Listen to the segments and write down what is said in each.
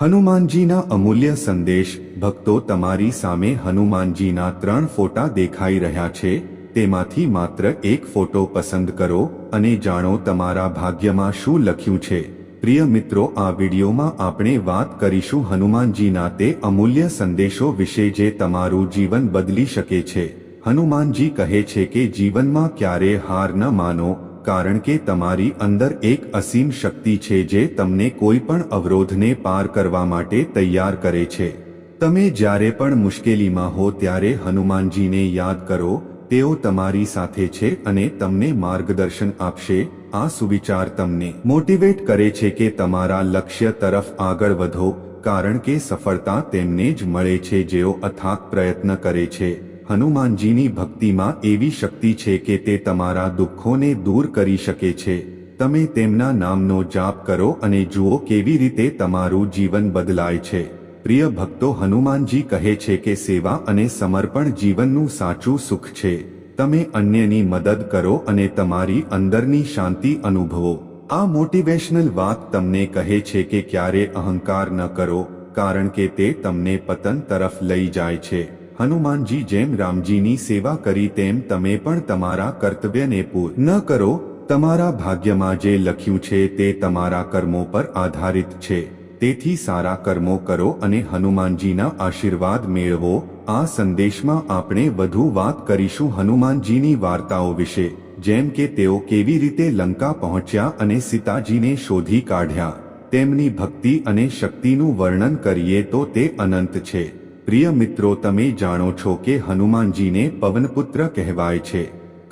હનુમાનજીના અમૂલ્ય સંદેશ, ભક્તો તમારી સામે હનુમાનજીના ત્રણ ફોટા દેખાઈ રહ્યા છે, તેમાંથી માત્ર એક ફોટો પસંદ કરો અને જાણો તમારા ભાગ્યમાં શું લખ્યું છે. પ્રિય મિત્રો, આ વિડીયોમાં આપણે વાત કરીશું હનુમાનજીના તે અમૂલ્ય સંદેશો વિશે જે તમારું જીવન બદલી શકે છે. હનુમાનજી કહે છે કે જીવનમાં ક્યારે હાર ન માનો કારણ કે તમારી અંદર એક અસીમ શક્તિ છે જે તમને કોઈ પણ અવરોધને પાર કરવા માટે તૈયાર કરે છે. તમે જ્યારે પણ મુશ્કેલીમાં હો ત્યારે હનુમાનજીને યાદ કરો, તેઓ તમારી સાથે છે અને તમને માર્ગદર્શન આપશે, આ સુવિચાર તમને મોટિવેટ કરે છે કે તમારા લક્ષ્ય તરફ આગળ વધો, કારણ કે સફળતા તેમને જ મળે છે જેઓ અથાગ પ્રયત્ન કરે છે. હનુમાનજીની ભક્તિમાં એવી શક્તિ છે કે તે તમારા દુઃખોને દૂર કરી શકે છે. તમે તેમના નામનો જાપ કરો અને જુઓ કેવી રીતે તમારું જીવન બદલાય છે. પ્રિય ભક્તો, હનુમાનજી કહે છે કે સેવા અને સમર્પણ જીવનનું સાચું સુખ છે. તમે અન્યની મદદ કરો અને તમારી અંદરની શાંતિ અનુભવો. આ મોટિવેશનલ વાત તમને કહે છે કે ક્યારે અહંકાર ન કરો, કારણ કે તે તમને પતન તરફ લઈ જાય છે. હનુમાનજી જેમ રામજીની સેવા કરી તેમ તમે પણ તમારા કર્તવ્યને પૂર ન કરો. તમારા ભાગ્યમાં જે લખ્યું છે તે તમારા કર્મો પર આધારિત છે. તેથી સારા કર્મો કરો અને હનુમાનજીના આશીર્વાદ મેળવો. આ સંદેશમાં આપણે વધુ વાત કરીશું હનુમાનજીની વાર્તાઓ વિશે, જેમ કે તેઓ કેવી રીતે લંકા પહોંચ્યા અને સીતાજીને શોધી કાઢ્યા. તેમની ભક્તિ અને શક્તિનું વર્ણન કરીએ તો તે અનંત છે. પ્રિય મિત્રો, તમે જાણો છો કે હનુમાનજીને પવનપુત્ર કહેવાય છે,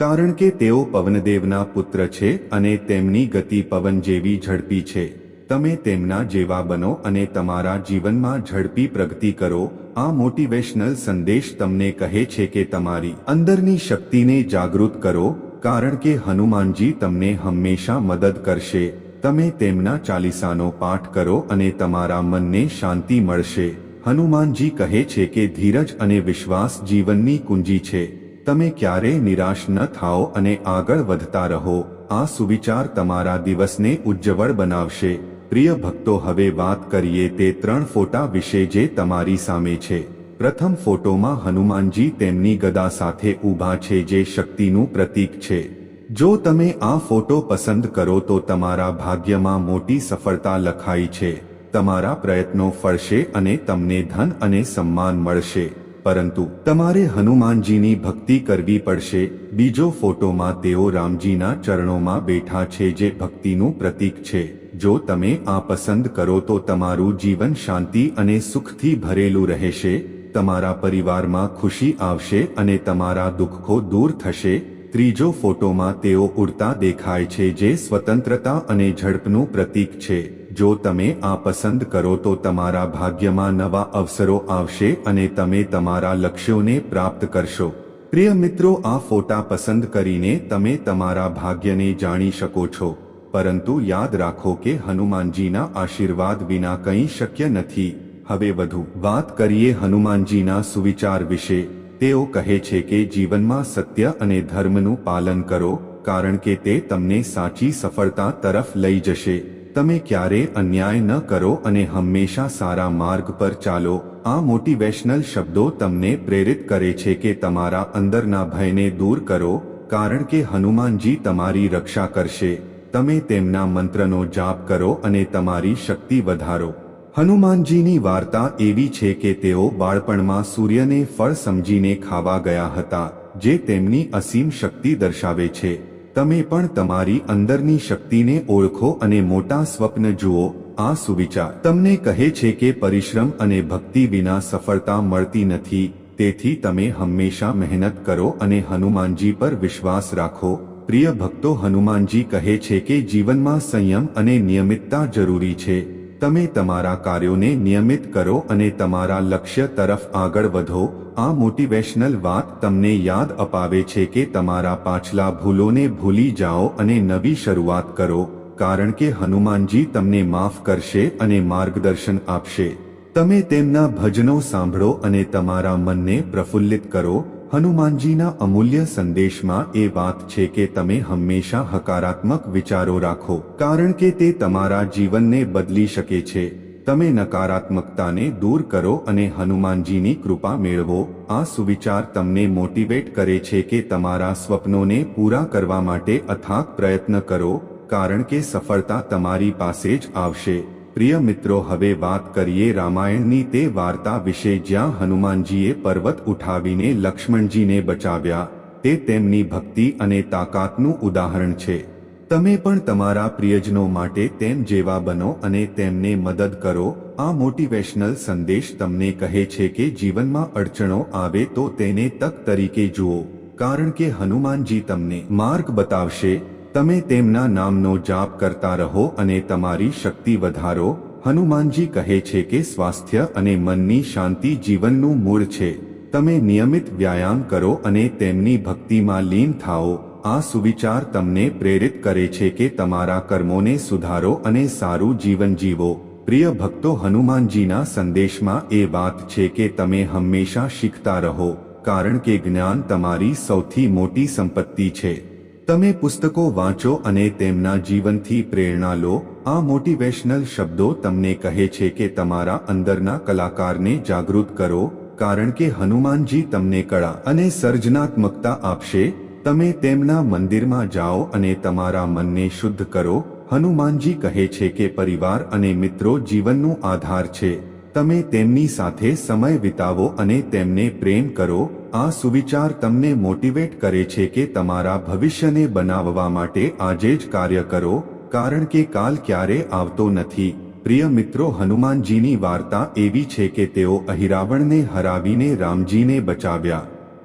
કારણ કે તેઓ પવનદેવના પુત્ર છે અને તેમની ગતિ પવન જેવી ઝડપી છે. તમે તેમના જેવા બનો અને તમારા જીવનમાં ઝડપી પ્રગતિ કરો. આ મોટિવેશનલ સંદેશ તમને કહે છે કે તમારી અંદરની શક્તિને જાગૃત કરો, કારણ કે હનુમાનજી તમને હંમેશા મદદ કરશે. તમે તેમના ચાલીસાનો પાઠ કરો અને તમારા મનને શાંતિ મળશે. હનુમાનજી કહે છે કે ધીરજ અને વિશ્વાસ જીવનની કુંજી છે. તમે ક્યારેય નિરાશ ન થાઓ અને આગળ વધતા રહો. આ સુવિચાર તમારા દિવસને ઉજ્જવળ બનાવશે. પ્રિય ભક્તો, હવે વાત કરીએ તે ત્રણ ફોટા વિશે જે તમારી સામે છે. પ્રથમ ફોટોમાં હનુમાનજી તેમની ગદા સાથે ઊભા છે જે શક્તિનું પ્રતીક છે. જો તમે આ ફોટો પસંદ કરો તો તમારા ભાગ્યમાં મોટી સફળતા લખાઈ છે. તમારા પ્રયત્નો ફળશે અને તમને ધન અને સન્માન મળશે. પરંતુ તમારે હનુમાનજીની ભક્તિ કરવી પડશે. બીજો ફોટોમાં તેઓ રામજીના ચરણોમાં બેઠા છે જે ભક્તિનું પ્રતીક છે. જો તમે આ પસંદ કરો તો તમારું જીવન શાંતિ અને સુખથી ભરેલું રહેશે. તમારા પરિવારમાં ખુશી આવશે અને તમારા દુઃખો દૂર થશે. ત્રીજો ફોટોમાં તેઓ ઉડતા દેખાય છે જે સ્વતંત્રતા અને ઝડપનું પ્રતીક છે. જો તમે આ પસંદ કરો તો તમારા ભાગ્યમાં નવા અવસરો આવશે અને તમે તમારા લક્ષ્યોને પ્રાપ્ત કરશો. પ્રિય મિત્રો, આ ફોટા પસંદ કરીને તમે તમારા ભાગ્યને જાણી શકો છો. પરંતુ યાદ રાખો કે હનુમાનજીના આશીર્વાદ વિના કંઈ શક્ય નથી. હવે વધુ વાત કરીએ હનુમાનજીના સુવિચાર વિશે. તેઓ કહે છે કે જીવનમાં સત્ય અને ધર્મનું પાલન કરો, કારણ કે તે તમને સાચી સફળતા તરફ લઈ જશે. તમે ક્યારે અન્યાય ન કરો અને હંમેશા સારા માર્ગ પર ચાલો. આ મોટિવેશનલ શબ્દો તમને પ્રેરિત કરે છે કે તમારા અંદરના ભયને દૂર કરો, કારણ કે હનુમાનજી તમારી રક્ષા કરશે. તમે તેમના મંત્રનો જાપ કરો અને તમારી શક્તિ વધારો. હનુમાનજીની વાર્તા એવી છે કે તેઓ બાળપણમાં સૂર્યને ફળ સમજીને ખાવા ગયા હતા, જે તેમની અસીમ શક્તિ દર્શાવે છે. તમે પણ તમારી અંદરની શક્તિને ઓળખો અને મોટા સ્વપ્ન જુઓ, આ સુવિચાર તમને કહે છે કે પરિશ્રમ અને ભક્તિ વિના સફળતા મળતી નથી, તેથી તમે હંમેશા મહેનત કરો અને હનુમાનજી પર વિશ્વાસ રાખો. પ્રિય ભક્તો, હનુમાનજી કહે છે કે જીવનમાં સંયમ અને નિયમિતતા જરૂરી છે. તમે તમારા કાર્યોને નિયમિત કરો અને તમારા લક્ષ્ય તરફ આગળ વધો. આ મોટિવેશનલ વાત તમને યાદ અપાવે છે કે તમારા પાછલા ભૂલોને ભૂલી જાઓ અને નવી શરૂઆત કરો, કારણ કે હનુમાનજી તમને માફ કરશે અને માર્ગદર્શન આપશે. તમે તેમના ભજનો સાંભળો અને તમારા મનને પ્રફુલ્લિત કરો. હનુમાનજીના અમૂલ્ય સંદેશમાં એ વાત છે કે તમે હંમેશા હકારાત્મક વિચારો રાખો, કારણ કે તે તમારા જીવનને બદલી શકે છે. તમે નકારાત્મકતાને દૂર કરો અને હનુમાનજીની કૃપા મેળવો. આ સુવિચાર તમને મોટિવેટ કરે છે કે તમારા સ્વપ્નોને પૂરા કરવા માટે અથાગ પ્રયત્ન કરો, કારણ કે સફળતા તમારી પાસે જ આવશે. પ્રિય મિત્રો, હવે વાત કરીએ રામાયણની. તે વાર્તા વિશે જ્યાં હનુમાનજીએ પર્વત ઉઠાવીને લક્ષ્મણજીને બચાવ્યા. તે તેમની ભક્તિ અને તાકાતનું ઉદાહરણ છે. તમે પણ તમારા પ્રિયજનો માટે તેમ જેવા બનો અને તેમને મદદ કરો. આ મોટિવેશનલ સંદેશ તમને કહે છે કે જીવનમાં અડચણો આવે તો તેને તક તરીકે જુઓ. કારણ કે હનુમાનજી તમને માર્ગ બતાવશે તમે તેમના નામનો જાપ કરતા રહો અને તમારી શક્તિ વધારો, હનુમાનજી કહે છે કે સ્વાસ્થ્ય અને મનની શાંતિ જીવનનું મૂળ છે. તમે નિયમિત વ્યાયામ કરો અને તેમની ભક્તિમાં લીન થાઓ. આ સુવિચાર તમને પ્રેરિત કરે છે કે તમારા કર્મોને સુધારો અને સારું જીવન જીવો. પ્રિય ભક્તો, હનુમાનજીના સંદેશમાં એ વાત છે કે તમે હંમેશા શીખતા રહો, કારણ કે જ્ઞાન તમારી સૌથી મોટી સંપત્તિ છે. તમે પુસ્તકો વાંચો અને તેમના જીવનથી પ્રેરણા લો. આ મોટિવેશનલ શબ્દો તમને કહે છે કે તમારા અંદરના કલાકારને જાગૃત કરો, કારણ કે હનુમાનજી તમને કળા અને સર્જનાત્મકતા આપશે. તમે તેમના મંદિરમાં જાઓ અને તમારા મનને શુદ્ધ કરો. હનુમાનજી કહે છે કે પરિવાર અને મિત્રો જીવનનું આધાર છે. તમે તેમની સાથે સમય વિતાવો અને તેમને પ્રેમ કરો, આ સુવિચાર તમને મોટિવેટ કરે છે કે તમારા ભવિષ્યને બનાવવા માટે આજે જ કાર્ય કરો, કારણ કે કાલ ક્યારે આવતો નથી. પ્રિય મિત્રો, હનુમાનજીની વાર્તા એવી છે કે તેઓ અહિરાવણને હરાવીને રામજીને બચાવ્યા.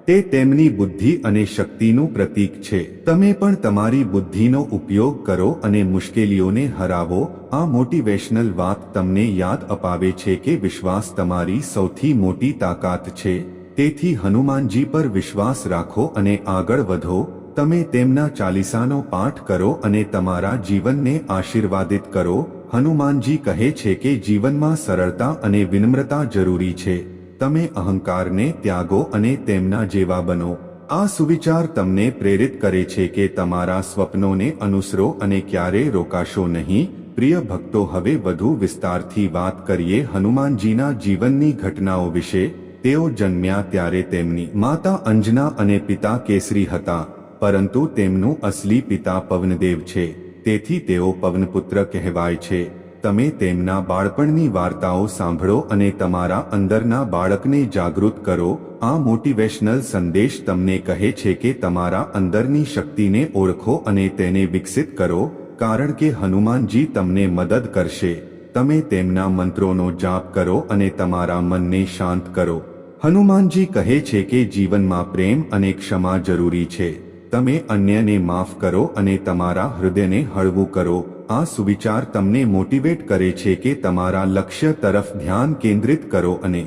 તે તેમની બુદ્ધિ અને શક્તિનું પ્રતીક છે. તમે પણ તમારી બુદ્ધિનો ઉપયોગ કરો અને મુશ્કેલીઓને હરાવો. આ મોટિવેશનલ વાત તમને યાદ અપાવે છે કે વિશ્વાસ તમારી સૌથી મોટી તાકાત છે. તેથી હનુમાનજી પર વિશ્વાસ રાખો અને આગળ વધો. તમે તેમના ચાલીસાનો પાઠ કરો અને તમારા જીવનને આશીર્વાદિત કરો. હનુમાનજી કહે છે કે જીવનમાં સરળતા અને વિનમ્રતા જરૂરી છે. તમે અહંકારને ત્યાગો અને તેમના જેવા બનો. આ સુવિચાર તમને પ્રેરિત કરે છે કે તમારા સ્વપ્નોને અનુસરો અને ક્યારે રોકાશો નહીં. પ્રિય ભક્તો, હવે વધુ વિસ્તારથી વાત કરીએ હનુમાનજીના જીવનની ઘટનાઓ વિશે. તેઓ જન્મ્યા ત્યારે તેમની માતા અંજના અને પિતા કેસરી હતા, પરંતુ તેમનું અસલી પિતા પવનદેવ છે. તેથી તેઓ પવનપુત્ર કહેવાય છે. તમે તેમના બાળપણની વાર્તાઓ સાંભળો અને તમારા અંદરના બાળકને જાગૃત કરો. આ મોટિવેશનલ સંદેશ તમને કહે છે કે તમારા અંદરની શક્તિને ઓળખો અને તેને વિકસિત કરો, કારણ કે હનુમાનજી તમને મદદ કરશે. તમે તેમના મંત્રોનો જાપ કરો અને તમારા મનને શાંત કરો. હનુમાનજી કહે છે કે જીવનમાં પ્રેમ અને ક્ષમા જરૂરી છે. તમે અન્યને માફ કરો અને તમારા હૃદયને હળવું કરો. આ સુવિચાર તમને મોટિવેટ કરે છે કે તમારા લક્ષ્ય તરફ ધ્યાન કેન્દ્રિત કરો અને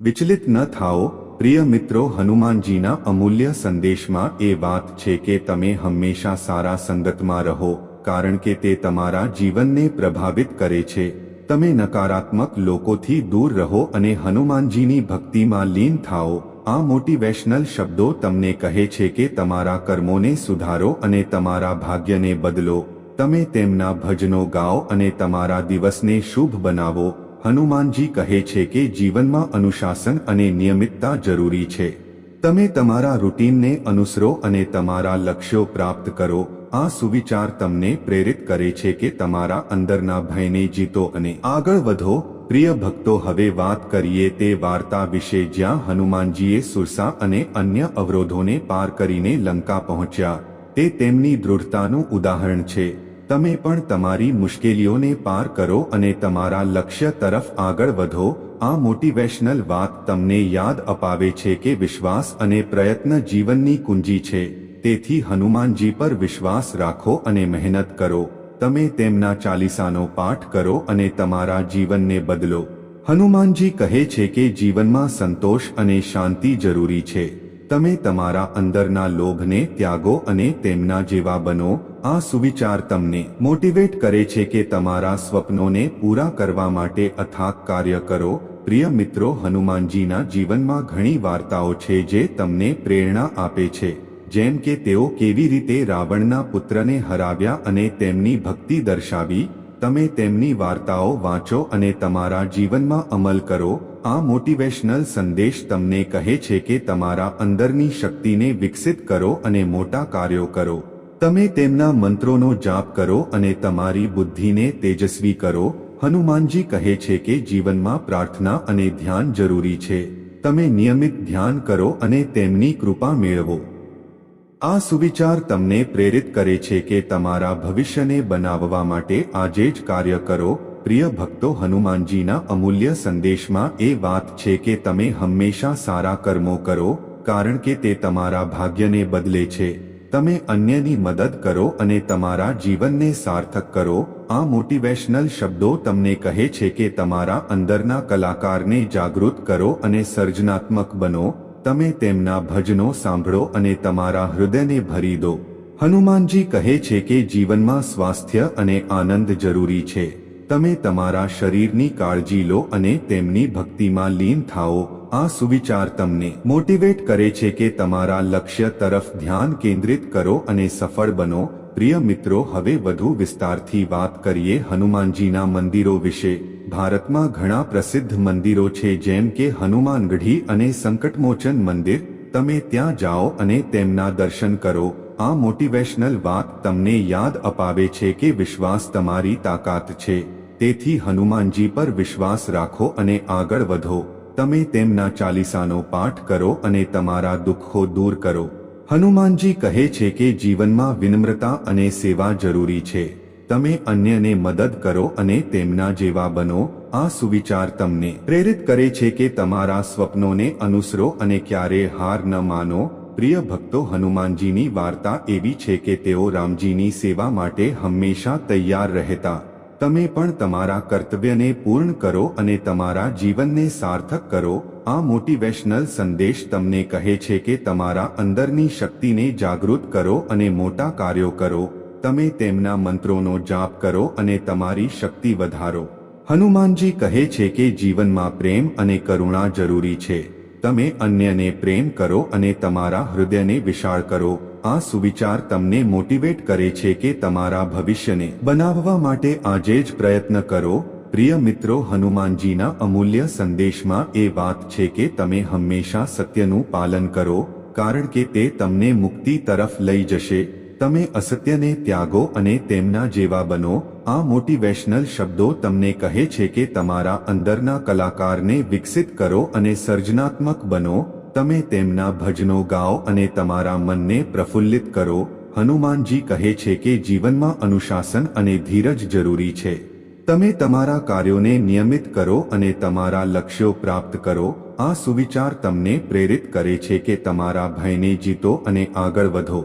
વિચલિત ન થાઓ. પ્રિય મિત્રો, હનુમાનજીના અમૂલ્ય સંદેશમાં એ વાત છે કે તમે હંમેશા સારા સંગતમાં રહો, કારણ કે તે તમારા જીવનને પ્રભાવિત કરે છે. તમે નકારાત્મક લોકોથી દૂર રહો અને હનુમાનજીની ભક્તિમાં લીન થાઓ. આ મોટિવેશનલ શબ્દો તમને કહે છે કે તમારા કર્મોને સુધારો અને તમારા ભાગ્યને બદલો. તમે તેમના ભજનો ગાઓ અને તમારા દિવસને શુભ બનાવો, હનુમાનજી કહે છે કે જીવનમાં અનુશાસન અને નિયમિતતા જરૂરી છે. તમે તમારા રૂટીનને અનુસરો અને તમારા લક્ષ્યો પ્રાપ્ત કરો. આ સુવિચાર તમને પ્રેરિત કરે છે કે તમારા અંદરના ભયને જીતો અને આગળ વધો. પ્રિય ભક્તો, હવે વાત કરીએ તે વાર્તા વિશે જ્યાં હનુમાનજીએ સુરસા અને અન્ય અવરોધોને પાર કરીને લંકા પહોંચ્યા. તે તેમની દૃઢતાનું ઉદાહરણ છે. તમે પણ તમારી મુશ્કેલીઓને પાર કરો અને તમારા લક્ષ્ય તરફ આગળ વધો. આ મોટિવેશનલ વાત તમને યાદ અપાવે છે કે વિશ્વાસ અને પ્રયત્ન જીવનની કુંજી છે. તેથી હનુમાનજી પર વિશ્વાસ રાખો અને મહેનત કરો. તમે તેમના ચાલીસાનો પાઠ કરો અને તમારા જીવનને બદલો. હનુમાનજી કહે છે કે જીવનમાં સંતોષ અને શાંતિ જરૂરી છે. તમે તમારા અંદરના લોભને ત્યાગો અને તેમના જેવા બનો. આ સુવિચાર તમને મોટિવેટ કરે છે કે તમારા સ્વપ્નોને પૂરા કરવા માટે અથાક કાર્ય કરો. પ્રિય મિત્રો, હનુમાનજીના જીવનમાં ઘણી વાર્તાઓ છે જે તમને પ્રેરણા આપે છે. જેમ કે તેઓ કેવી રીતે રાવણના પુત્રને હરાવ્યા અને તેમની ભક્તિ દર્શાવી તમે તેમની વાર્તાઓ વાંચો અને તમારા જીવનમાં અમલ કરો. આ મોટિવેશનલ સંદેશ તમને કહે છે કે તમારા અંદરની શક્તિને વિકસિત કરો અને મોટા કાર્યો કરો. તમે તેમના મંત્રોનો જાપ કરો અને તમારી બુદ્ધિને તેજસ્વી કરો. હનુમાનજી કહે છે કે જીવનમાં પ્રાર્થના અને ધ્યાન જરૂરી છે. તમે નિયમિત ધ્યાન કરો અને તેમની કૃપા મેળવો. આ સુવિચાર તમને પ્રેરિત કરે છે કે તમારા ભવિષ્યને બનાવવા માટે આજે જ કાર્ય કરો. પ્રિય ભક્તો, હનુમાનજીના અમૂલ્ય સંદેશમાં એ વાત છે કે તમે હંમેશા સારા કર્મો કરો, કારણ કે તે તમારા ભાગ્યને બદલે છે. તમે અન્યની મદદ કરો અને તમારા જીવનને સાર્થક કરો. આ મોટિવેશનલ શબ્દો તમને કહે છે કે તમારા અંદરના કલાકારને જાગૃત કરો અને સર્જનાત્મક બનો. તમે તેમના ભજનો સાંભળો અને તમારા હૃદયને ભરી દો. હનુમાનજી કહે છે કે જીવનમાં સ્વાસ્થ્ય અને આનંદ જરૂરી છે. તમે તમારા શરીરની કાળજી લો અને તેમની ભક્તિમાં લીન થાઓ. આ સુવિચાર તમને મોટિવેટ કરે છે કે તમારા લક્ષ્ય તરફ ધ્યાન કેન્દ્રિત કરો અને સફળ બનો. પ્રિય મિત્રો, હવે વધુ વિસ્તારથી વાત કરીએ હનુમાનજીના મંદિરો વિશે. ભારતમાં ઘણા પ્રસિદ્ધ મંદિરો છે, જેમ કે હનુમાનગઢી અને સંકટમોચન મંદિર. તમે ત્યાં જાઓ અને તેમના દર્શન કરો. આ મોટિવેશનલ વાત તમને યાદ અપાવે છે કે વિશ્વાસ તમારી તાકાત છે. તેથી હનુમાનજી પર વિશ્વાસ રાખો અને આગળ વધો. તમે તેમના ચાલીસાનો પાઠ કરો અને તમારા દુઃખો દૂર કરો. હનુમાનજી કહે છે કે જીવનમાં વિનમ્રતા અને સેવા જરૂરી છે. તમે અન્યને મદદ કરો અને તેમના જેવા બનો. આ સુવિચાર તમને પ્રેરિત કરે છે કે તમારા સ્વપ્નોને અનુસરો અને ક્યારે હાર ન માનો. પ્રિય ભક્તો, હનુમાનજીની વાર્તા એવી છે કે તેઓ રામજીની સેવા માટે હંમેશા તૈયાર રહેતા તમે પણ તમારા કર્તવ્યને પૂર્ણ કરો અને તમારા જીવનને સાર્થક કરો. આ મોટિવેશનલ સંદેશ તમને કહે છે કે તમારા અંદરની શક્તિને જાગૃત કરો અને મોટા કાર્યો કરો. તમે તેમના મંત્રોનો જાપ કરો અને તમારી શક્તિ વધારો. હનુમાનજી કહે છે કે જીવનમાં પ્રેમ અને કરુણા જરૂરી છે. તમે અન્યને પ્રેમ કરો અને તમારા હૃદયને વિશાળ કરો. આ સુવિચાર તમને મોટિવેટ કરે છે કે તમારા ભવિષ્યને બનાવવા માટે આજે જ પ્રયત્ન કરો. પ્રિય મિત્રો, હનુમાનજીના અમૂલ્ય સંદેશમાં એ વાત છે કે તમે હંમેશા સત્યનું પાલન કરો, કારણ કે તે તમને મુક્તિ તરફ લઈ જશે. તમે અસત્યને ત્યાગો અને તેમના જેવા બનો. આ મોટિવેશનલ શબ્દો તમને કહે છે કે તમારા અંદરના કલાકારને વિકસિત કરો અને સર્જનાત્મક બનો. તમે તેમના ભજનો ગાઓ અને તમારા મનને પ્રફુલ્લિત કરો, હનુમાનજી કહે છે કે જીવનમાં અનુશાસન અને ધીરજ જરૂરી છે. તમે તમારા કાર્યોને નિયમિત કરો અને તમારા લક્ષ્યો પ્રાપ્ત કરો, આ સુવિચાર તમને પ્રેરિત કરે છે કે તમારા ભયને જીતો અને આગળ વધો.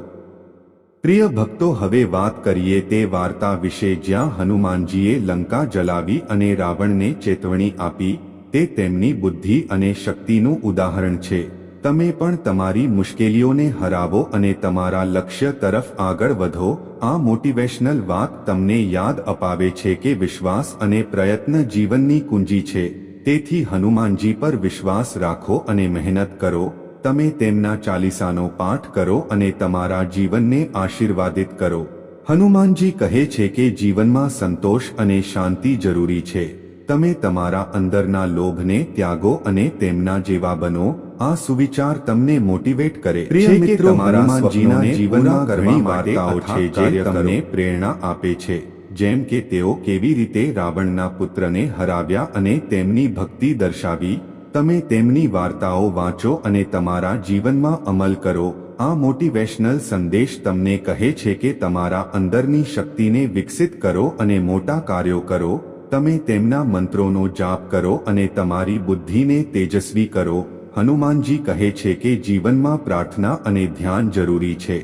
પ્રિય ભક્તો, હવે વાત કરીએ તે વાર્તા વિશે જ્યાં હનુમાનજીએ લંકા જલાવી અને રાવણને ચેતવણી આપી. તે તેમની બુદ્ધિ અને શક્તિનું ઉદાહરણ છે. તમે પણ તમારી મુશ્કેલીઓને હરાવો અને તમારા લક્ષ્ય તરફ આગળ વધો. આ મોટિવેશનલ વાત તમને યાદ અપાવે છે કે વિશ્વાસ અને પ્રયત્ન જીવનની કુંજી છે. તેથી હનુમાનજી પર વિશ્વાસ રાખો અને મહેનત કરો. તમે તેમના ચાલીસાનો પાઠ કરો અને તમારા જીવનને આશીર્વાદિત કરો. હનુમાનજી કહે છે કે જીવનમાં સંતોષ અને શાંતિ જરૂરી છે. તમે તમારા અંદરના લોભને ત્યાગો અને તેમના જેવા બનો. આ સુવિચાર તમને મોટિવેટ કરે છે તમારા જીવનમાં ઘણી વાર્તાઓ છે જે તમને પ્રેરણા આપે છે. જેમ કે તેઓ કેવી રીતે રાવણના પુત્રને હરાવ્યા અને તેમની ભક્તિ દર્શાવી. તમે તેમની વાર્તાઓ વાંચો અને તમારા જીવનમાં અમલ કરો. આ મોટિવેશનલ સંદેશ તમને કહે છે કે તમારા અંદરની શક્તિને વિકસિત કરો અને મોટા કાર્યો કરો. તમે તેમના મંત્રોનો જાપ કરો અને તમારી બુદ્ધિને તેજસ્વી કરો. હનુમાનજી કહે છે કે જીવનમાં પ્રાર્થના અને ધ્યાન જરૂરી છે.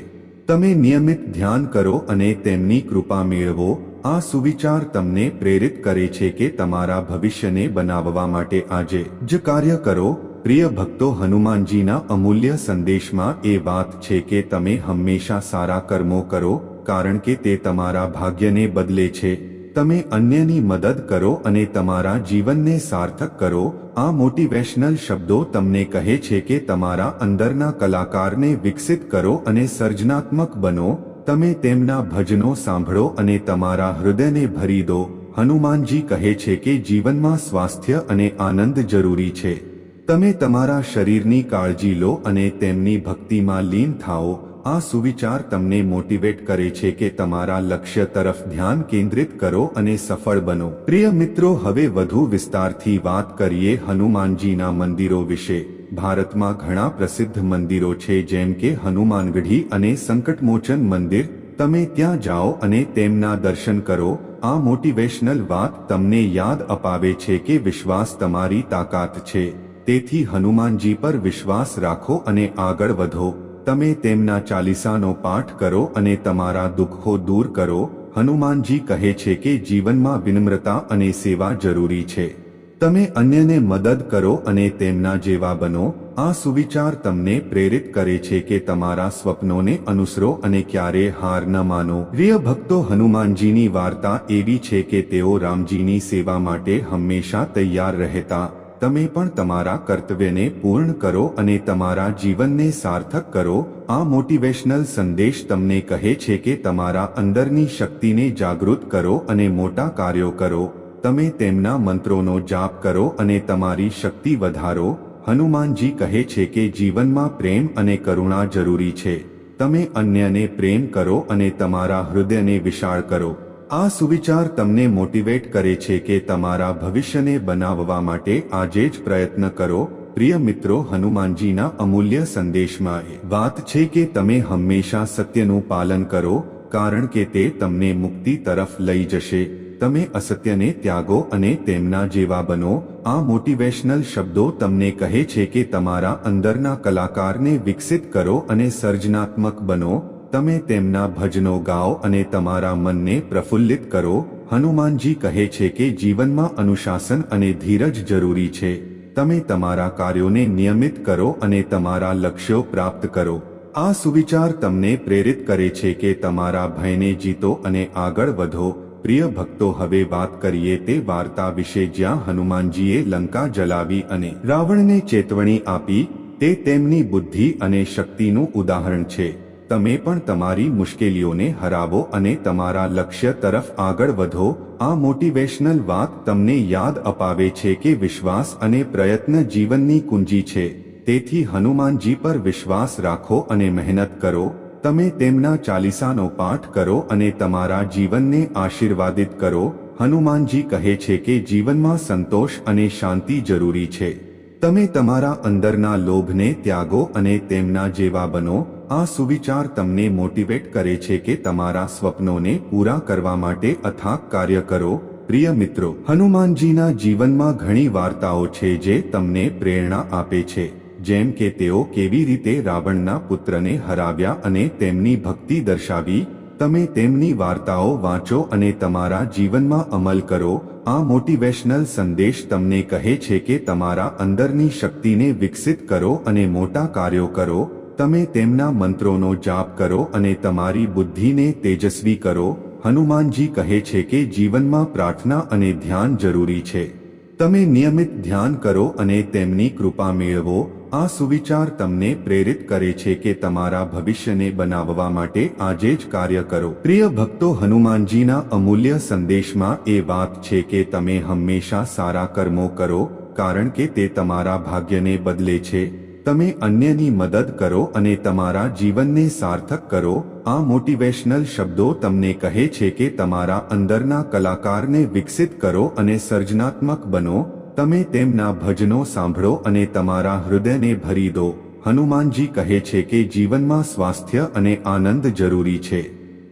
તમે નિયમિત ધ્યાન કરો અને તેમની કૃપા મેળવો. આ સુવિચાર તમને પ્રેરિત કરે છે કે તમારા ભવિષ્યને બનાવવા માટે આજે જ કાર્ય કરો. પ્રિય ભક્તો, હનુમાનજીના અમૂલ્ય સંદેશમાં એ વાત છે કે તમે હંમેશા સારા કર્મો કરો, કારણ કે તે તમારા ભાગ્યને બદલે છે. તમે અન્યની મદદ કરો અને તમારા જીવનને સાર્થક કરો. આ મોટિવેશનલ શબ્દો તમને કહે છે કે તમારા અંદરના કલાકારને વિકસિત કરો અને સર્જનાત્મક બનો. તમે તેમના ભજનો સાંભળો અને તમારા હૃદયને ભરી દો. હનુમાનજી કહે છે કે જીવનમાં સ્વાસ્થ્ય અને આનંદ જરૂરી છે. તમે તમારા શરીરની કાળજી લો અને તેમની ભક્તિમાં લીન થાઓ. આ સુવિચાર તમને મોટિવેટ કરે છે કે તમારા લક્ષ્ય તરફ ધ્યાન કેન્દ્રિત કરો અને સફળ બનો. પ્રિય મિત્રો, હવે વધુ વિસ્તારથી વાત કરીએ હનુમાનજીના મંદિરો વિશે. ભારતમાં ઘણા પ્રસિદ્ધ મંદિરો છે, જેમ કે હનુમાનગઢી અને સંકટમોચન મંદિર. તમે ત્યાં જાઓ અને તેમના દર્શન કરો. આ મોટિવેશનલ વાત તમને યાદ અપાવે છે કે વિશ્વાસ તમારી તાકાત છે. તેથી હનુમાનજી પર વિશ્વાસ રાખો અને આગળ વધો. તમે તેમના ચાલીસાનો પાઠ કરો અને તમારા દુઃખો દૂર કરો. હનુમાનજી કહે છે કે જીવનમાં વિનમ્રતા અને સેવા જરૂરી છે. તમે અન્યને મદદ કરો અને તેમના જેવા બનો. આ સુવિચાર તમને પ્રેરિત કરે છે કે તમારા સ્વપ્નોને અનુસરો અને ક્યારે હાર ન માનો. પ્રિય ભક્તો, હનુમાનજીની વાર્તા એવી છે કે તેઓ રામજીની સેવા માટે હંમેશા તૈયાર રહેતા તમે પણ તમારા કર્તવ્યને પૂર્ણ કરો અને તમારા જીવનને સાર્થક કરો. આ મોટિવેશનલ સંદેશ તમને કહે છે કે તમારા અંદરની શક્તિને જાગૃત કરો અને મોટા કાર્યો કરો. તમે તેમના મંત્રોનો જાપ કરો અને તમારી શક્તિ વધારો. હનુમાનજી કહે છે કે જીવનમાં પ્રેમ અને કરુણા જરૂરી છે. તમે અન્યને પ્રેમ કરો અને તમારા હૃદયને વિશાળ કરો. આ સુવિચાર તમને મોટિવેટ કરે છે કે તમારા ભવિષ્યને બનાવવા માટે આજે જ પ્રયત્ન કરો. પ્રિય મિત્રો, હનુમાનજીના અમૂલ્ય સંદેશમાં એ વાત છે કે તમે હંમેશા સત્યનું પાલન કરો, કારણ કે તે તમને મુક્તિ તરફ લઈ જશે. તમે અસત્યને ત્યાગો અને તેમના જેવા બનો. આ મોટિવેશનલ શબ્દો તમને કહે છે કે તમારા અંદરના કલાકારને વિકસિત કરો અને સર્જનાત્મક બનો. તમે તેમના ભજનો ગાઓ અને તમારા મનને પ્રફુલ્લિત કરો, હનુમાનજી કહે છે કે જીવનમાં અનુશાસન અને ધીરજ જરૂરી છે. તમે તમારા કાર્યોને નિયમિત કરો અને તમારા લક્ષ્યો પ્રાપ્ત કરો. આ સુવિચાર તમને પ્રેરિત કરે છે કે તમારા ભયને જીતો અને આગળ વધો. પ્રિય ભક્તો, હવે વાત કરીએ તે વાર્તા વિશે જ્યાં હનુમાનજીએ લંકા જલાવી અને રાવણને ચેતવણી આપી. તે તેમની બુદ્ધિ અને શક્તિનું ઉદાહરણ છે. તમે પણ તમારી મુશ્કેલીઓને હરાવો અને તમારા લક્ષ્ય તરફ આગળ વધો. આ મોટિવેશનલ વાત તમને યાદ અપાવે છે કે વિશ્વાસ અને પ્રયત્ન જીવનની કુંજી છે. તેથી હનુમાનજી પર વિશ્વાસ રાખો અને મહેનત કરો. તમે તેમના ચાલીસાનો પાઠ કરો અને તમારા જીવનને આશીર્વાદિત કરો. હનુમાનજી કહે છે કે જીવનમાં સંતોષ અને શાંતિ જરૂરી છે. તમે તમારા અંદરના લોભને ત્યાગો અને તેમના જેવા બનો. આ સુવિચાર તમને મોટિવેટ કરે છે કે તમારા સ્વપ્નોને પૂરા કરવા માટે અથાક કાર્ય કરો. પ્રિય મિત્રો, હનુમાનજીના જીવનમાં ઘણી વાર્તાઓ છે જે તમને પ્રેરણા આપે છે. જેમ કે તેઓ કેવી રીતે રાવણના પુત્રને હરાવ્યા અને તેમની ભક્તિ દર્શાવી તમે તેમની વાર્તાઓ વાંચો અને તમારા જીવનમાં અમલ કરો. આ મોટિવેશનલ સંદેશ તમને કહે છે કે તમારા અંદરની શક્તિને વિકસિત કરો અને મોટા કાર્યો કરો. તમે તેમના મંત્રોનો જાપ કરો અને તમારી બુદ્ધિને તેજસ્વી કરો. હનુમાનજી કહે છે કે જીવનમાં પ્રાર્થના અને ધ્યાન જરૂરી છે. તમે નિયમિત ધ્યાન કરો અને તેમની કૃપા મેળવો. આ સુવિચાર તમને પ્રેરિત કરે છે કે તમારા ભવિષ્યને બનાવવા માટે આજે જ કાર્ય કરો. પ્રિય ભક્તો, હનુમાનજીના અમૂલ્ય સંદેશમાં એ વાત છે કે તમે હંમેશા સારા કર્મો કરો, કારણ કે તે તમારા ભાગ્યને બદલે છે. તમે અન્યની મદદ કરો અને તમારા જીવનને સાર્થક કરો. આ મોટિવેશનલ શબ્દો તમને કહે છે કે તમારા અંદરના કલાકારને વિકસિત કરો અને સર્જનાત્મક બનો. તમે તેમના ભજનો સાંભળો અને તમારા હૃદયને ભરી દો. હનુમાનજી કહે છે કે જીવનમાં સ્વાસ્થ્ય અને આનંદ જરૂરી છે.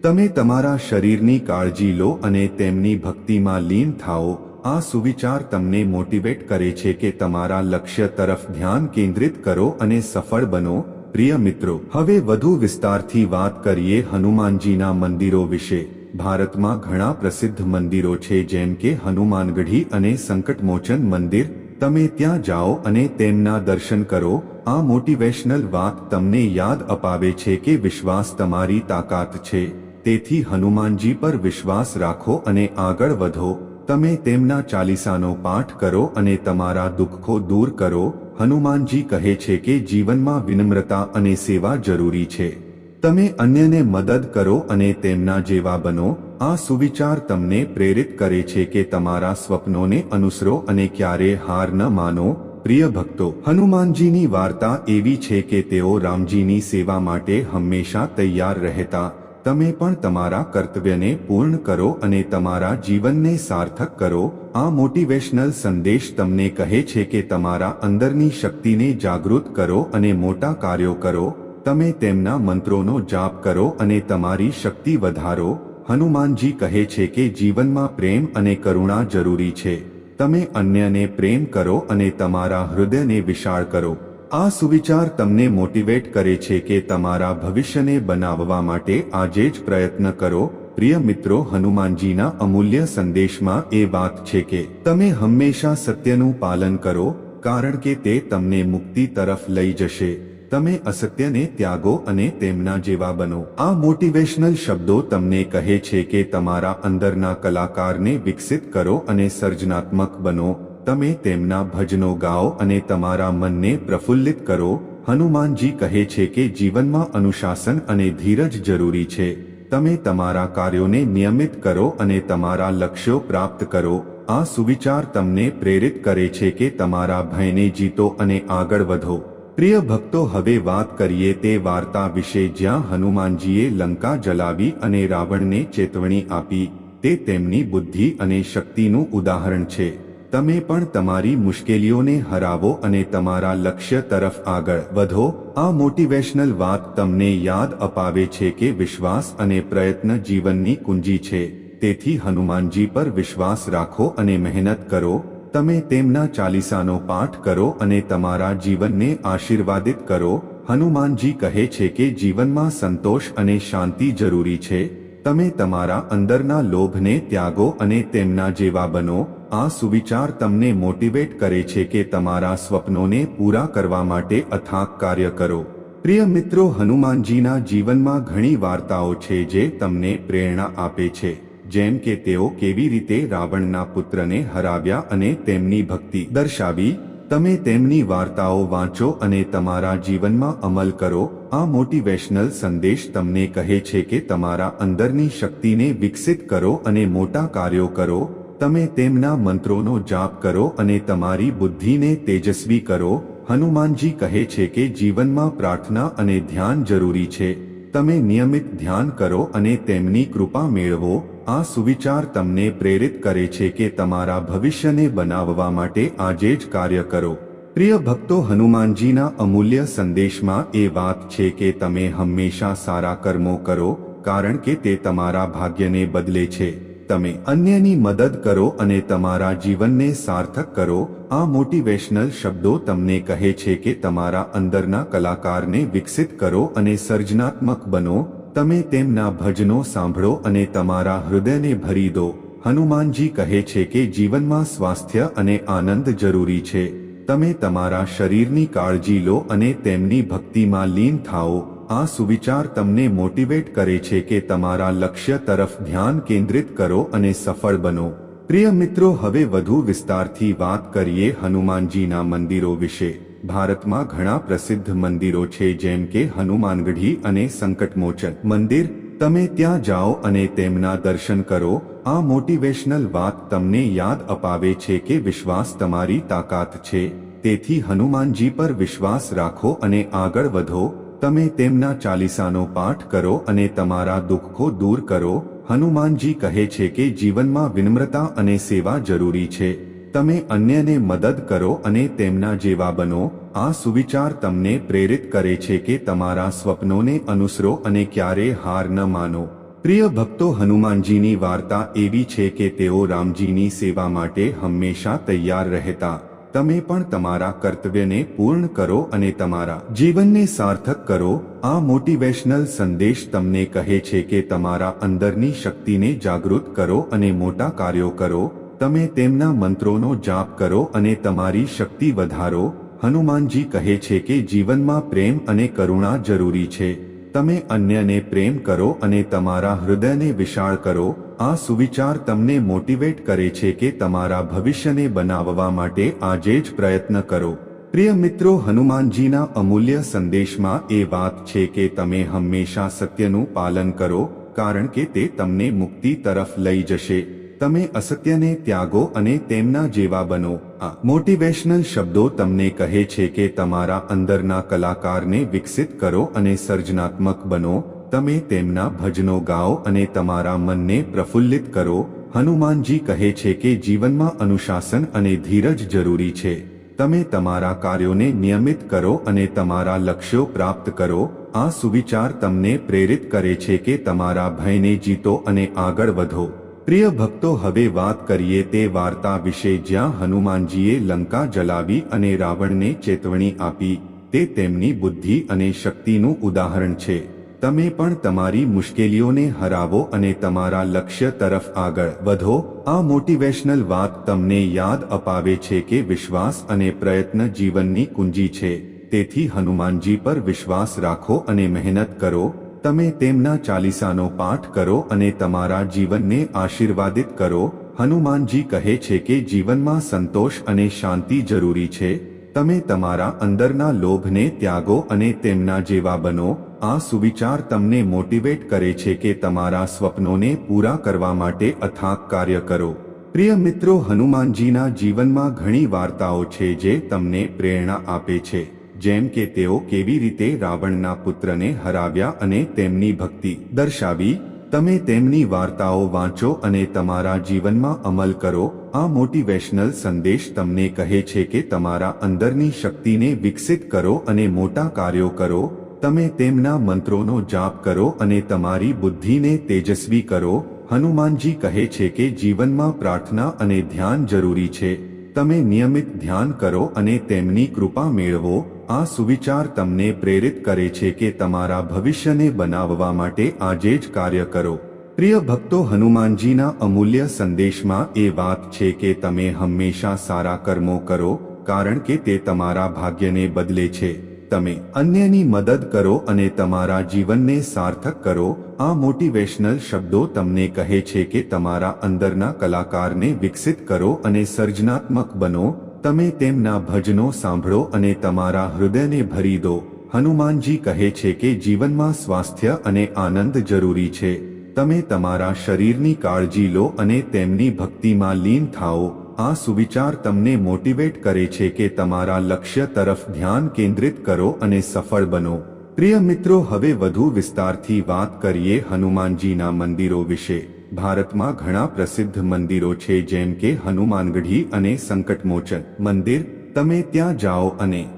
તમે તમારા શરીરની કાળજી લો અને તેમની ભક્તિમાં લીન થાઓ. આ સુવિચાર તમને મોટિવેટ કરે છે કે તમારા લક્ષ્ય તરફ ધ્યાન કેન્દ્રિત કરો અને સફળ બનો. પ્રિય મિત્રો, હવે વધુ વિસ્તારથી વાત કરીએ હનુમાનજીના મંદિરો વિશે. ભારતમાં ઘણા પ્રસિદ્ધ મંદિરો છે જેમ કે હનુમાનગઢી અને સંકટમોચન મંદિર. તમે ત્યાં જાઓ અને તેમના દર્શન કરો. આ મોટિવેશનલ વાત તમને યાદ અપાવે છે કે વિશ્વાસ તમારી તાકાત છે. તેથી હનુમાનજી પર વિશ્વાસ રાખો અને આગળ વધો. તમે તેમના ચાલીસાનો પાઠ કરો અને તમારા દુઃખો દૂર કરો. હનુમાનજી કહે છે કે જીવનમાં વિનમ્રતા અને સેવા જરૂરી છે. તમે અન્યને મદદ કરો અને તેમના જેવા બનો. આ સુવિચાર તમને પ્રેરિત કરે છે કે તમારા સ્વપ્નોને અનુસરો અને ક્યારે હાર ન માનો. પ્રિય ભક્તો, હનુમાનજીની વાર્તા એવી છે કે તેઓ રામજીની સેવા માટે હંમેશા તૈયાર રહેતા. તમે પણ તમારા કર્તવ્યને પૂર્ણ કરો અને તમારા જીવનને સાર્થક કરો. આ મોટિવેશનલ સંદેશ તમને કહે છે કે તમારા અંદરની શક્તિને જાગૃત કરો અને મોટા કાર્યો કરો. તમે તેમના મંત્રોનો જાપ કરો અને તમારી શક્તિ વધારો. હનુમાનજી કહે છે કે જીવનમાં પ્રેમ અને કરુણા જરૂરી છે. તમે અન્યને પ્રેમ કરો અને તમારા હૃદયને વિશાળ કરો. આ સુવિચાર તમને મોટિવેટ કરે છે કે તમારા ભવિષ્યને બનાવવા માટે આજે જ પ્રયત્ન કરો. પ્રિય મિત્રો, હનુમાનજીના અમૂલ્ય સંદેશમાં એ વાત છે કે તમે હંમેશા સત્યનું પાલન કરો, કારણ કે તે તમને મુક્તિ તરફ લઈ જશે. તમે અસત્યને ત્યાગો અને તેમના જેવા બનો. આ મોટિવેશનલ શબ્દો તમને કહે છે કે તમારા અંદરના કલાકારને વિકસિત કરો અને સર્જનાત્મક બનો. તમે તેમના ભજનો ગાઓ અને તમારા મનને પ્રફુલ્લિત કરો. હનુમાનજી કહે છે કે જીવનમાં અનુશાસન અને ધીરજ જરૂરી છે. તમે તમારા કાર્યોને નિયમિત કરો અને તમારા લક્ષ્યો પ્રાપ્ત કરો. આ સુવિચાર તમને પ્રેરિત કરે છે કે તમારા ભયને જીતો અને આગળ વધો. પ્રિય ભક્તો, હવે વાત કરીએ તે વાર્તા વિશે. જ્યાં હનુમાનજીએ લંકા જલાવી અને રાવણને ચેતવણી આપી, તે તેમની બુદ્ધિ અને શક્તિનું ઉદાહરણ છે. તમે પણ તમારી મુશ્કેલીઓને હરાવો અને તમારા લક્ષ્ય તરફ આગળ વધો. આ મોટિવેશનલ વાત તમને યાદ અપાવે છે કે વિશ્વાસ અને પ્રયત્ન જીવનની કુંજી છે. તેથી હનુમાનજી પર વિશ્વાસ રાખો અને મહેનત કરો. તમે તેમના ચાલીસાનો પાઠ કરો અને તમારા જીવનને આશીર્વાદિત કરો. હનુમાનજી કહે છે કે જીવનમાં સંતોષ અને શાંતિ જરૂરી છે. તમે તમારા અંદરના લોભને ત્યાગો અને તેમના જેવા બનો. આ સુવિચાર તમને મોટિવેટ કરે છે કે તમારા સ્વપ્નોને પૂરા કરવા માટે અથાક કાર્ય કરો. પ્રિય મિત્રો, હનુમાનજીના જીવનમાં ઘણી વાર્તાઓ છે જે તમને પ્રેરણા આપે છે. જેમ કે તેઓ કેવી રીતે રાવણના પુત્રને હરાવ્યા અને તેમની ભક્તિ દર્શાવી, તમે તેમની વાર્તાઓ વાંચો અને તમારા જીવનમાં અમલ કરો, આ મોટિવેશનલ સંદેશ તમને કહે છે કે તમારા અંદરની શક્તિને વિકસિત કરો અને મોટા કાર્યો કરો, તમે તેમના મંત્રોનો જાપ કરો અને તમારી બુદ્ધિને તેજસ્વી કરો, હનુમાનજી કહે છે કે જીવનમાં પ્રાર્થના અને ધ્યાન જરૂરી છે. તમે નિયમિત ધ્યાન કરો અને તેમની કૃપા મેળવો. આ સુવિચાર તમને પ્રેરિત કરે છે કે તમારા ભવિષ્યને બનાવવા માટે આજે જ કાર્ય કરો. પ્રિય ભક્તો, હનુમાનજીના અમૂલ્ય સંદેશમાં એ વાત છે કે તમે હંમેશા સારા કર્મો કરો, કારણ કે તે તમારા ભાગ્યને બદલે છે. તમે અન્યની મદદ કરો અને તમારા જીવનને સાર્થક કરો, આ મોટિવેશનલ શબ્દો તમને કહે છે કે તમારા અંદરના કલાકારને વિકસિત કરો અને સર્જનાત્મક બનો, તમે તેમના ભજનો સાંભળો અને તમારા હૃદયને ભરી દો. હનુમાનજી કહે છે કે જીવનમાં સ્વાસ્થ્ય અને આનંદ જરૂરી છે. તમે તમારા શરીરની કાળજી લો અને તેમની ભક્તિમાં લીન થાઓ. આ સુવિચાર તમને મોટિવેટ કરે છે કે તમારા લક્ષ્ય તરફ ધ્યાન કેન્દ્રિત કરો અને સફળ બનો. પ્રિય મિત્રો, હવે વધુ વિસ્તારથી વાત કરીએ હનુમાનજીના મંદિરો વિશે. ભારતમાં ઘણા પ્રસિદ્ધ મંદિરો છે, જેમ કે હનુમાનગઢી અને સંકટમોચન મંદિર. તમે ત્યાં જાઓ અને તેમના દર્શન કરો. આ મોટિવેશનલ વાત તમને યાદ અપાવે છે કે વિશ્વાસ તમારી તાકાત છે. તેથી હનુમાનજી પર વિશ્વાસ રાખો અને આગળ વધો. તમે તેમના ચાલીસાનો પાઠ કરો અને તમારા દુઃખો દૂર કરો, હનુમાનજી કહે છે કે જીવનમાં વિનમ્રતા અને સેવા જરૂરી છે. તમે અન્યને મદદ કરો અને તેમના જેવા બનો. આ સુવિચાર તમને પ્રેરિત કરે છે કે તમારા સ્વપ્નોને અનુસરો અને ક્યારે હાર ન માનો. પ્રિય ભક્તો, હનુમાનજીની વાર્તા એવી છે કે તેઓ રામજીની સેવા માટે હંમેશા તૈયાર રહેતા. તમે પણ તમારા કર્તવ્યને પૂર્ણ કરો અને તમારા જીવનને સાર્થક કરો. આ મોટિવેશનલ સંદેશ તમને કહે છે કે તમારા અંદરની શક્તિને જાગૃત કરો અને મોટા કાર્યો કરો. તમે તેમના મંત્રોનો જાપ કરો અને તમારી શક્તિ વધારો. હનુમાનજી કહે છે કે જીવનમાં પ્રેમ અને કરુણા જરૂરી છે. તમે અન્યને પ્રેમ કરો અને તમારા હૃદયને વિશાળ કરો. આ સુવિચાર તમને મોટિવેટ કરે છે કે તમારા ભવિષ્યને બનાવવા માટે આજે જ પ્રયત્ન કરો. પ્રિય મિત્રો, હનુમાનજીના અમૂલ્ય સંદેશમાં એ વાત છે કે તમે હંમેશા સત્યનું પાલન કરો, કારણ કે તે તમને મુક્તિ તરફ લઈ જશે. તમે અસત્યને ત્યાગો અને તેમના જેવા બનો. આ મોટિવેશનલ શબ્દો તમને કહે છે કે તમારા અંદરના કલાકારને વિકસિત કરો અને સર્જનાત્મક બનો. તમે તેમના ભજનો ગાઓ અને તમારા મનને પ્રફુલ્લિત કરો. હનુમાનજી કહે છે કે જીવનમાં અનુશાસન અને ધીરજ જરૂરી છે. તમે તમારા કાર્યોને નિયમિત કરો અને તમારા લક્ષ્યો પ્રાપ્ત કરો. આ સુવિચાર તમને પ્રેરિત કરે છે કે તમારા ભયને જીતો અને આગળ વધો. પ્રિય ભક્તો, હવે વાત કરીએ તે વાર્તા વિશે. જ્યાં હનુમાનજીએ લંકા જલાવી અને રાવણને ચેતવણી આપી. તે તેમની બુદ્ધિ અને શક્તિનું ઉદાહરણ છે. તમે પણ તમારી મુશ્કેલીઓને હરાવો અને તમારા લક્ષ્ય તરફ આગળ વધો. આ મોટિવેશનલ વાત તમને યાદ અપાવે છે કે વિશ્વાસ અને પ્રયત્ન જીવનની કુંજી છે. તેથી હનુમાનજી પર વિશ્વાસ રાખો અને મહેનત કરો. તમે તેમના ચાલીસાનો પાઠ કરો અને તમારા જીવનને આશીર્વાદિત કરો. હનુમાનજી કહે છે કે જીવનમાં સંતોષ અને શાંતિ જરૂરી છે. તમે તમારા અંદરના લોભને ત્યાગો અને તેમના જેવા બનો. આ સુવિચાર તમને મોટિવેટ કરે છે કે તમારા સ્વપ્નોને પૂરા કરવા માટે અથાક કાર્ય કરો. પ્રિય મિત્રો, હનુમાનજીના જીવનમાં ઘણી વાર્તાઓ છે જે તમને પ્રેરણા આપે છે. જેમ કે તેઓ કેવી રીતે રાવણના પુત્રને હરાવ્યા અને તેમની ભક્તિ દર્શાવી તમે તેમની વાર્તાઓ વાંચો અને તમારા જીવનમાં અમલ કરો. આ મોટિવેશનલ સંદેશ તમને કહે છે કે તમારા અંદરની શક્તિને વિકસિત કરો અને મોટા કાર્યો કરો. તમે તેમના મંત્રોનો જાપ કરો અને તમારી બુદ્ધિને તેજસ્વી કરો. હનુમાનજી કહે છે કે જીવનમાં પ્રાર્થના અને ધ્યાન જરૂરી છે. તમે નિયમિત ધ્યાન કરો અને તેમની કૃપા મેળવો. આ સુવિચાર તમને પ્રેરિત કરે છે કે તમારા ભવિષ્યને બનાવવા માટે આજે જ કાર્ય કરો. પ્રિય ભક્તો, હનુમાનજીના અમૂલ્ય સંદેશમાં એ વાત છે કે તમે હંમેશા સારા કર્મો કરો, કારણ કે તે તમારા ભાગ્યને બદલે છે. તમે અન્યની મદદ કરો અને તમારા જીવનને સાર્થક કરો. આ મોટિવેશનલ શબ્દો તમને કહે છે કે તમારા અંદરના કલાકારને વિકસિત કરો અને સર્જનાત્મક બનો. તમે તેમના ભજનો સાંભળો અને તમારા હૃદયને ભરી દો. હનુમાનજી કહે છે કે જીવનમાં સ્વાસ્થ્ય અને આનંદ જરૂરી છે. તમે તમારા શરીરની કાળજી લો અને તેમની ભક્તિમાં લીન થાઓ. આ સુવિચાર તમને મોટિવેટ કરે છે કે તમારા લક્ષ્ય તરફ ધ્યાન કેન્દ્રિત કરો અને સફળ બનો. પ્રિય મિત્રો, હવે વધુ વિસ્તારથી વાત કરીએ હનુમાનજીના મંદિરો વિશે. ભારતમાં ઘણા પ્રસિદ્ધ મંદિરો છે જેમ કે હનુમાનગઢી અને સંકટમોચન મંદિર. તમે ત્યાં જાઓ અને